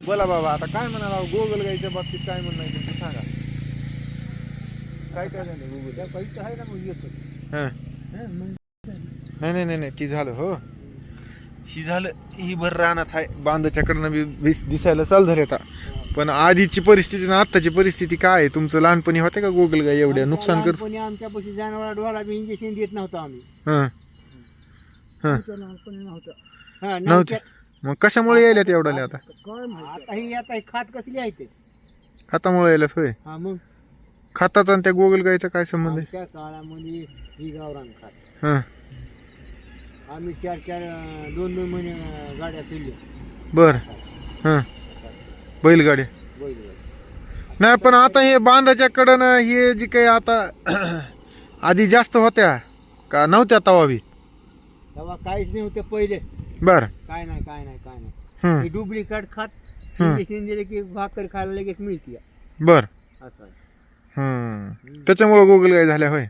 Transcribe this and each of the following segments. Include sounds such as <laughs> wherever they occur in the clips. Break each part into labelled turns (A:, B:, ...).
A: बोला बाबा आता काय म्हणाला? गोगल गाईच्या बाबतीत काय म्हणणं आहे तुमचं? सांगा. काय काय झालं गोगल
B: त्या आहे ना मग येतो.
A: हां.
B: हं, मग
A: नाही नाही नाही नाही ती झालं हो. ही झालं ही भर रानात आहे. बांधाच्याकडनं बी वीस दिसायला चालू झाले आता. पण आधीची परिस्थिती आणि आत्ताची परिस्थिती काय आहे? तुमचं लहानपणी होते का गोगल गाय एवढ्या? नुकसान कर
B: लहानपणी आमच्यापाशी जनावरा डोळा बी इंजेक्शन देत नव्हतो आम्ही.
A: हां. हां.
B: लहानपणी नव्हतं. हा
A: नव्हते.
B: नव्हत्या
A: मग कशामुळे यायल्यात एवढ्या आता
B: काय आता ही आता ही खात कसली आहे ते?
A: खतामुळे यायल्यात होय.
B: हा मग?
A: खताचा आणि त्या गोगल गायचा काय संबंध आहे?
B: आमच्या काळामध्ये ही गावरान खात.
A: हां.
B: आम्ही चार चार अं, दोन दोन महिने अं, गाड्या फिरल्या
A: बर. हां. बैलगाड्या नाही पण आता हे बांधाच्या कडनं हे जी काही आता <clears throat> आधी जास्त होत्या का नव्हत्या तवा बी?
B: तेव्हा काहीच नाही होते पहिले.
A: बर.
B: काय नाही काय नाही काय नाही.
A: हम्म,
B: डुप्लिकेट खात. इंजेक्शन दिले की भाकर खायला लगेच मिळते.
A: बर.
B: असं आहे.
A: हम्म. त्याच्यामुळं गोगल गाय झाल्या होय?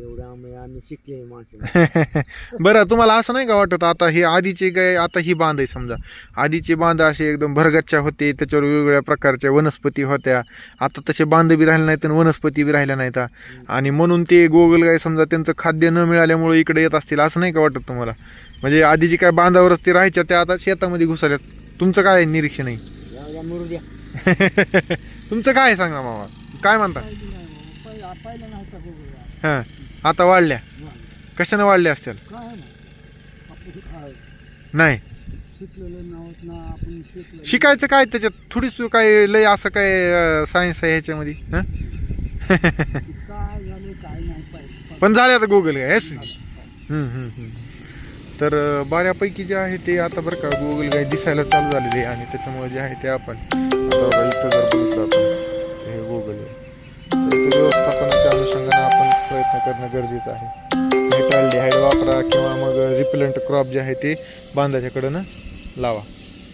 B: तेवढं आम्ही आम्ही शिकले माणसं. <laughs>
A: बरं तुम्हाला असं नाही का वाटत आता ही आधीची गाय आता ही बांध आहे समजा. आधीची बांध असे एकदम भरगच्च्या होते त्याच्यावर वेगवेगळ्या प्रकारच्या वनस्पती होत्या. आता तसे बांध बी राहिले नाहीत आणि वनस्पती बी राहिल्या नाहीत. आणि म्हणून ते गोगल गाय समजा त्यांचं खाद्य न मिळाल्यामुळे इकडे येत असतील असं नाही का वाटत तुम्हाला? म्हणजे आधीची काय बांधावरच ते राहायच्या त्या आता शेतामध्ये घुसाल्यात तुमचं काय निरीक्षण आहे? <laughs> तुमचं काय आहे सांगा मामा? काय म्हणता?
B: पहिला नव्हता
A: हां. आता वाढल्या. कशानं वाढल्या असतील?
B: काय ना? आपण काय?
A: नाही.
B: शिकलेलं नव्हत ना आपण शिकलो
A: शिकायचं काय त्याच्यात? थोडीच काय लय असं काय सायन्स आहे ह्याच्यामध्ये हं? <laughs>
B: काय झालं काय नाही पाहिजे
A: पण झाले आता गुगल काय हेच. हम्म, हम्म, हम्म. तर अं, बऱ्यापैकी जे आहे ते आता बरं का गुगल गाय दिसायला चालू झालेले आहे आणि त्याच्यामुळे जे आहे ते आपण आता बघा इथं जर बघितलं आपण. करणं गरजेचं आहे. मेटाल डिहाईड वापरा किंवा मग रिपेलंट क्रॉप जे आहे ते बांधाच्याकडनं लावा.